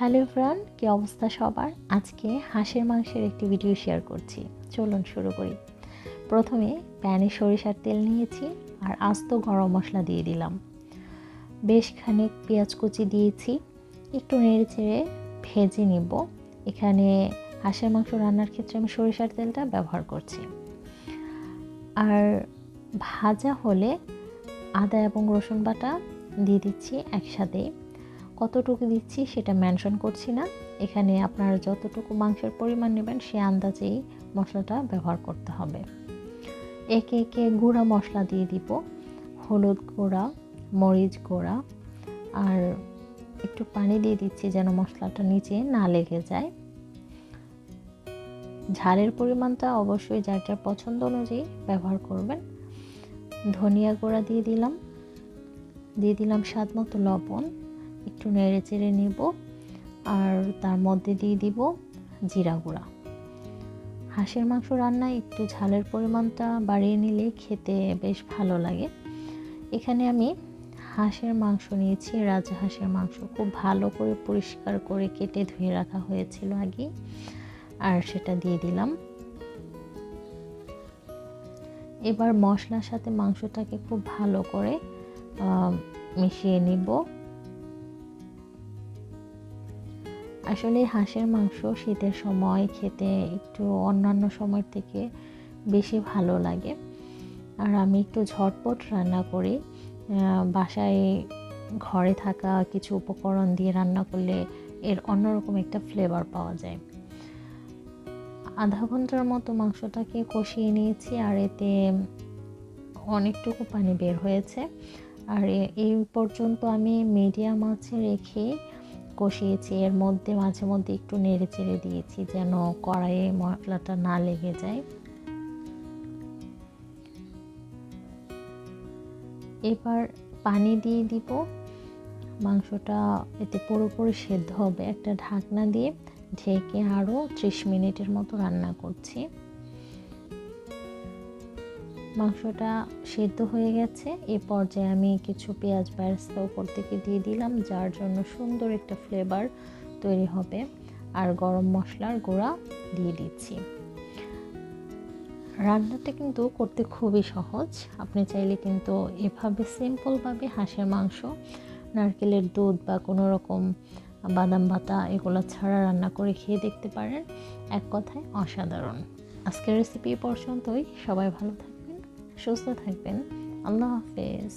Hello Fran কি অবস্থা সবার? আজকে হাঁসের মাংসের একটি ভিডিও শেয়ার করছি। চলুন শুরু করি। প্রথমে প্যানে সরিষার তেল নিয়েছি আর আস্ত গরম মশলা দিয়ে দিলাম। বেশ খানিক পেঁয়াজ কুচি দিয়েছি। একটু নেড়ে চেড়ে ভেজে নিব। এখানে হাঁসের মাংস রান্নার ক্ষেত্রে আমি সরিষার তেলটা ব্যবহার করছি। আর ভাজা হলে আদা এবং রসুন বাটা দিয়ে দিচ্ছি একসাথে। কতটুকু দিচ্ছি সেটা মেনশন করছি না। এখানে আপনারা যতটুকু মাংসের পরিমাণ নেবেন সে আন্দাজেই মশলাটা ব্যবহার করতে হবে। একে একে গুঁড়া মশলা দিয়ে দিব, হলুদ গুঁড়া, মরিচ গুঁড়া, আর একটু পানি দিয়ে দিচ্ছি যেন মশলাটা নিচে না লেগে যায়। ঝালের পরিমাণটা অবশ্যই যার যার পছন্দ অনুযায়ী ব্যবহার করবেন। ধনিয়া গুঁড়া দিয়ে দিলাম দিয়ে দিলাম স্বাদ মতো লবণ। একটু নেড়ে চেড়ে নেব আর তার মধ্যে দিয়ে দিব জিরা গুঁড়া। হাঁসের মাংস রান্নায় একটু ঝালের পরিমাণটা বাড়িয়ে নিলে খেতে বেশ ভালো লাগে। এখানে আমি হাঁসের মাংস নিয়েছি, রাজা হাঁসের মাংস খুব ভালো করে পরিষ্কার করে কেটে ধুয়ে রাখা হয়েছিল আগে, আর সেটা দিয়ে দিলাম। এবার মশলার সাথে মাংসটাকে খুব ভালো করে মিশিয়ে নিব। আসলে হাঁসের মাংস শীতের সময় খেতে একটু অন্যান্য সময় থেকে বেশি ভালো লাগে। আর আমি একটু ঝটপট রান্না করি। বাসায় ঘরে থাকা কিছু উপকরণ দিয়ে রান্না করলে এর অন্যরকম একটা ফ্লেভার পাওয়া যায়। আধা ঘণ্টার মতো মাংসটাকে কষিয়ে নিয়েছি আর এতে অনেকটুকু পানি বের হয়েছে। আর এই পর্যন্ত আমি মিডিয়াম আছে রেখে কষিয়েছি, এর মধ্যে মাঝে মধ্যে একটু নেড়ে চেড়ে দিয়েছি যেন কড়াইয়ে মশলাটা না লেগে যায়। এবার পানি দিয়ে দিব। মাংসটা এতে পুরোপুরি সেদ্ধ হবে। একটা ঢাকনা দিয়ে ঢেকে আরও ত্রিশ মিনিটের মতো রান্না করছি। মাংসটা সেদ্ধ হয়ে গেছে। এ পর্যায়ে আমি কিছু পেঁয়াজ ব্যারেস্তা উপর থেকে দিয়ে দিলাম, যার জন্য সুন্দর একটা ফ্লেভার তৈরি হবে। আর গরম মশলার গুঁড়া দিয়ে দিচ্ছি। রান্নাটা কিন্তু করতে খুবই সহজ। আপনি চাইলে কিন্তু এভাবে সিম্পলভাবে হাঁসের মাংস, নারকেলের দুধ বা কোনো রকম বাদাম ভাতা এগুলো ছাড়া রান্না করে খেয়ে দেখতে পারেন। এক কথায় অসাধারণ। আজকের রেসিপি পর্যন্তই। সবাই ভালো থাকবেন। সুস্থ থাকবেন আল্লাহ হাফেজ